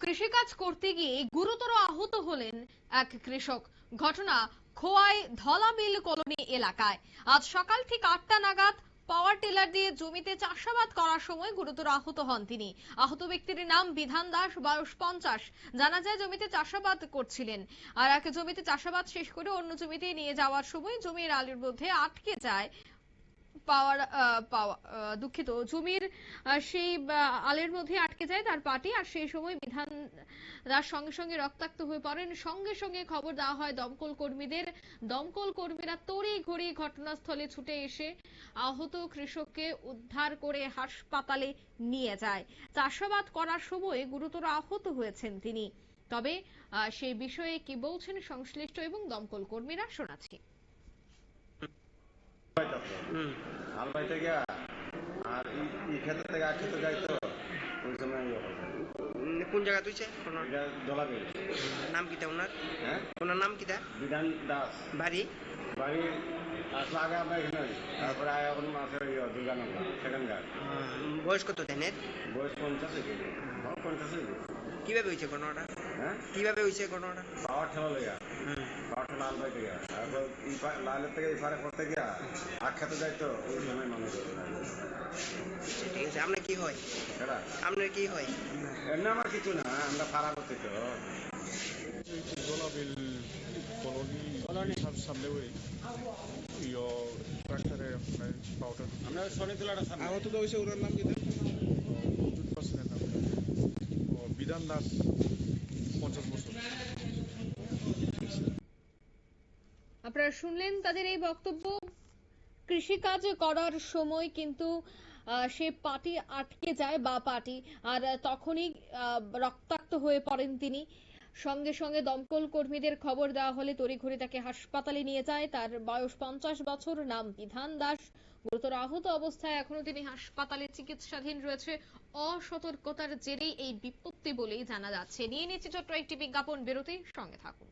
কৃষিকাজ করতে গিয়ে গুরুতর আহত হলেন এক কৃষক। ঘটনা খোয়াই ধলাবিল কলোনি এলাকায়। আজ সকাল ঠিক আটটা নাগাদ পাওয়ার টিলার দিয়ে জমিতে চাষাবাদ করার সময় গুরুতর আহত হন তিনি। আহত ব্যক্তির নাম বিধান দাস, বয়স পঞ্চাশ। জানা যায় জমিতে চাষাবাদ করছিলেন। আর এক জমিতে চাষাবাদ শেষ করে অন্য জমিতে নিয়ে যাওয়ার সময় জমির আলির মধ্যে আটকে যায় পাওয়ার পাওয়া দুঃখিত। জমির সেই আলের মধ্যে আটকে যায় তার পাটি আর সেই সময় বিধান দাস সঙ্গে সঙ্গে রক্তাক্ত হয়ে পড়েন। সঙ্গে সঙ্গে খবর দেওয়া হয়, দমকল কর্মীদের, দমকল কর্মীরা তড়ি ঘড়ি ঘটনাস্থলে ছুটে এসে আহত কৃষককে উদ্ধার করে হাসপাতালে নিয়ে যায়। চাষাবাদ করার সময় গুরুতর আহত হয়েছেন তিনি। তবে সেই বিষয়ে কি বলছেন সংশ্লিষ্ট এবং দমকল কর্মীরা শোনাচ্ছি। আর থেকে যাইতো ওই সময় কোন? জায়গা তুইছে নাম কিতা ওনার? হ্যাঁ? ওনার নাম কিতা বিধান দাস। বাড়ি? বাড়ি আসলে আগে আমরা এখানে তারপরে আয় এখন মাসের দুর্গানন্দা সেকেন্ড গার্ড উম, বয়স কত ধানের? বয়স পঞ্চাশ পঞ্চাশ কীভাবে হয়েছে ঘটনাটা? হ্যাঁ? কীভাবে হয়েছে ঘটনাটা? পাওয়ার ঠেলা লেগা ঠেলা হাল বাইতে গিয়া তারপর লালের থেকে ইফারে করতে গিয়া খেতে যাইতো ওই সময় মানুষ ঠিক আছে আপনার কি হয়? আপনার কি হয়? এমনি আমার কিছু না আমরা পাড়া করতে তো। সামনে আহত হয়েছে নাম কি বিধান দাস পঞ্চাশ বছর। আপনারা শুনলেন তাদের এই বক্তব্য। কৃষিকাজ করার সময় কিন্তু সে পাটি আটকে যায়, বা পাটি, আর তখনই রক্তাক্ত হয়ে পড়েন তিনি। সঙ্গে সঙ্গে দমকল কর্মীদের খবর দেওয়া হলে তড়িঘড়ি তাকে হাসপাতালে নিয়ে যায়। তার বয়স পঞ্চাশ বছর, নাম বিধান দাস। গুরুতর আহত অবস্থায় এখনও তিনি হাসপাতালে চিকিৎসাধীন রয়েছে। অসতর্কতার জেরেই এই বিপত্তি বলেই জানা যাচ্ছে। নিয়ে নিচ্ছে ছোট্ট একটি বিজ্ঞাপন। বিরতি সঙ্গে থাকুন।